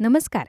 नमस्कार.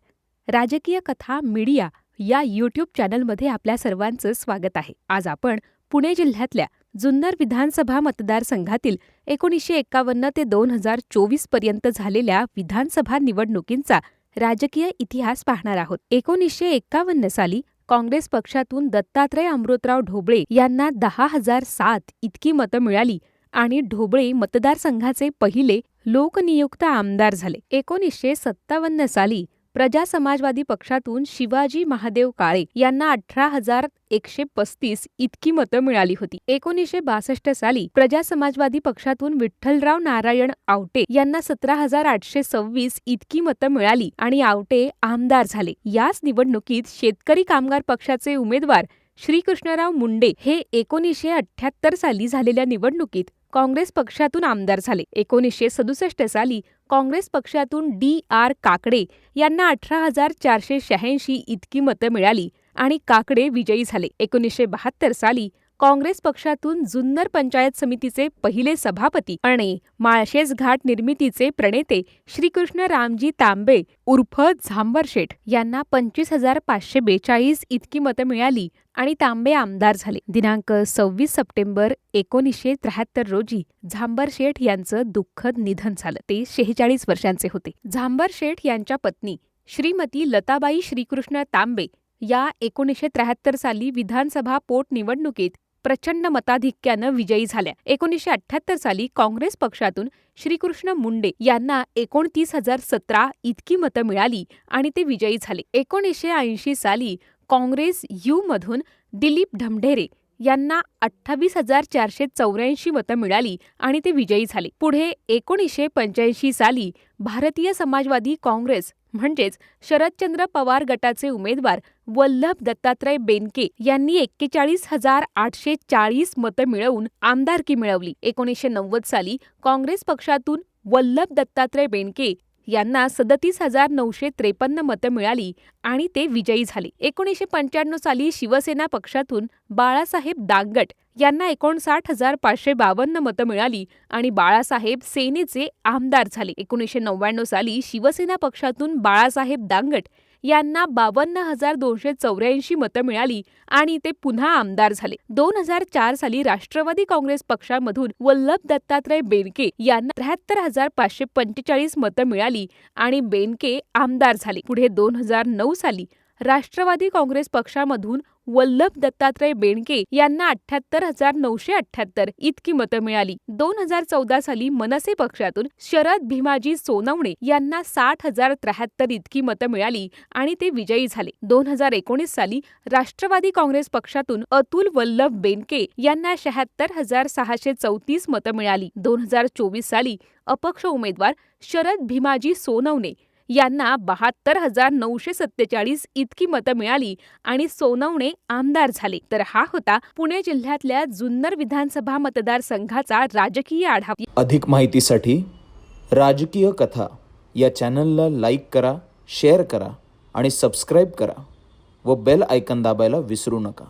राजकीय कथा मीडिया या यूट्यूब चॅनलमध्ये आपल्या सर्वांचं स्वागत आहे. आज आपण पुणे जिल्ह्यातल्या जुन्नर विधानसभा मतदारसंघातील एकोणीसशे एकावन्न ते दोन हजार चोवीसपर्यंत झालेल्या विधानसभा निवडणुकींचा राजकीय इतिहास पाहणार आहोत. एकोणीसशे एकावन्न साली काँग्रेस पक्षातून दत्तात्रय अमृतराव ढोबळे यांना दहा हजार सात इतकी मतं मिळाली. आणि ढोबळे मतदारसंघाचे पहिले लोकनियुक्त आमदार झाले. एकोणीसशे सत्तावन्न साली प्रजा समाजवादी पक्षातून शिवाजी महादेव काळे यांना अठरा हजार एकशे पस्तीस इतकी मतं मिळाली होती. एकोणीसशे बासष्ट साली प्रजा समाजवादी पक्षातून विठ्ठलराव नारायण आवटे यांना सतरा हजार आठशे सव्वीस इतकी मतं मिळाली आणि आवटे आमदार झाले. याच निवडणुकीत शेतकरी कामगार पक्षाचे उमेदवार श्रीकृष्णराव मुंडे हे एकोणीसशे अठ्ठ्याहत्तर साली झालेल्या निवडणुकीत काँग्रेस पक्षातून आमदार झाले. एकोणीसशे सदुसष्ट साली काँग्रेस पक्षातून डी आर काकडे यांना अठरा हजार चारशे शहाऐंशी इतकी मतं मिळाली आणि काकडे विजयी झाले. एकोणीसशे बहात्तर साली काँग्रेस पक्षातून जुन्नर पंचायत समितीचे पहिले सभापती आणि माळशेज घाट निर्मितीचे प्रणेते श्रीकृष्ण रामजी तांबे उर्फ झांबरशेठ यांना पंचवीस हजार पाचशे बेचाळीस इतकी मतं मिळाली आणि तांबे आमदार झाले. दिनांक सव्वीस सप्टेंबर एकोणीसशे त्र्याहत्तर रोजी झांबरशेठ यांचं दुःखद निधन झालं. ते शेहेचाळीस वर्षांचे होते. झांबरशेठ यांच्या पत्नी श्रीमती लताबाई श्रीकृष्ण तांबे या एकोणीसशे त्र्याहत्तर साली विधानसभा पोटनिवडणुकीत प्रचंड मताधिक्यानं विजयी झाल्या. एकोणीसशे अठ्ठ्याहत्तर साली काँग्रेस पक्षातून श्रीकृष्ण मुंडे यांना एकोणतीस हजार सतरा इतकी मतं मिळाली आणि ते विजयी झाले. एकोणीसशे ऐंशी साली काँग्रेस यू मधून दिलीप ढमढेरे यांना अठ्ठावीस हजार चारशे चौऱ्याऐंशी मतं मिळाली आणि ते विजयी झाले. पुढे एकोणीसशे पंच्याऐंशी साली भारतीय समाजवादी काँग्रेस म्हणजेच शरदचंद्र पवार गटाचे उमेदवार वल्लभ दत्तात्रय बेनके यांनी एक्केचाळीस हजार आठशे चाळीस मतं मिळवून आमदारकी मिळवली. एकोणीसशे नव्वद साली काँग्रेस पक्षातून वल्लभ दत्तात्रय बेनके यांना सदतीस हजार नऊशे त्रेपन्न मतं मिळाली आणि ते विजयी झाले. एकोणीसशे पंच्याण्णव साली शिवसेना पक्षातून बाळासाहेब दांगट यांना एकोणसाठ हजार पाचशे बावन्न मतं मिळाली आणि बाळासाहेब सेनेचे आमदार झाले. एकोणीसशे नव्याण्णव साली शिवसेना पक्षातून बाळासाहेब दांगट यांना बावन्न हजार दोनशे चौऱ्याऐंशी मतं मिळाली आणि ते पुन्हा आमदार झाले. दोन हजार चार साली राष्ट्रवादी काँग्रेस पक्षामधून वल्लभ दत्तात्रय बेनके यांना त्र्याहत्तर हजार पाचशे पंचेचाळीस मतं मिळाली आणि बेनके आमदार झाले. पुढे दोन हजार नऊ साली राष्ट्रवादी काँग्रेस पक्षामधून वल्लभ दत्तात्रय बेणके यांना अठ्ठ्याहत्तर हजार नऊशे अठ्ठ्याहत्तर इतकी मतं मिळाली. दोन हजार चौदा साली मनसे पक्षातून शरद भीमाजी सोनवणे यांना साठ हजार त्र्याहत्तर इतकी मतं मिळाली आणि ते विजयी झाले. दोन हजार एकोणीस साली राष्ट्रवादी काँग्रेस पक्षातून अतुल वल्लभ बेनके यांना शहात्तर हजार सहाशे चौतीस मतं मिळाली. दोन हजार चोवीस साली अपक्ष उमेदवार शरद भीमाजी सोनवणे यांना बहात्तर हजार नऊशे सत्तेचाळीस इतकी मतं मिळाली आणि सोनवणे आमदार झाले. तर हा होता पुणे जिल्ह्यातल्या जुन्नर विधानसभा मतदारसंघाचा राजकीय आढावा. अधिक माहितीसाठी राजकीय कथा या चॅनलला लाईक करा शेअर करा आणि सबस्क्राईब करा व बेल आयकन दाबायला विसरू नका.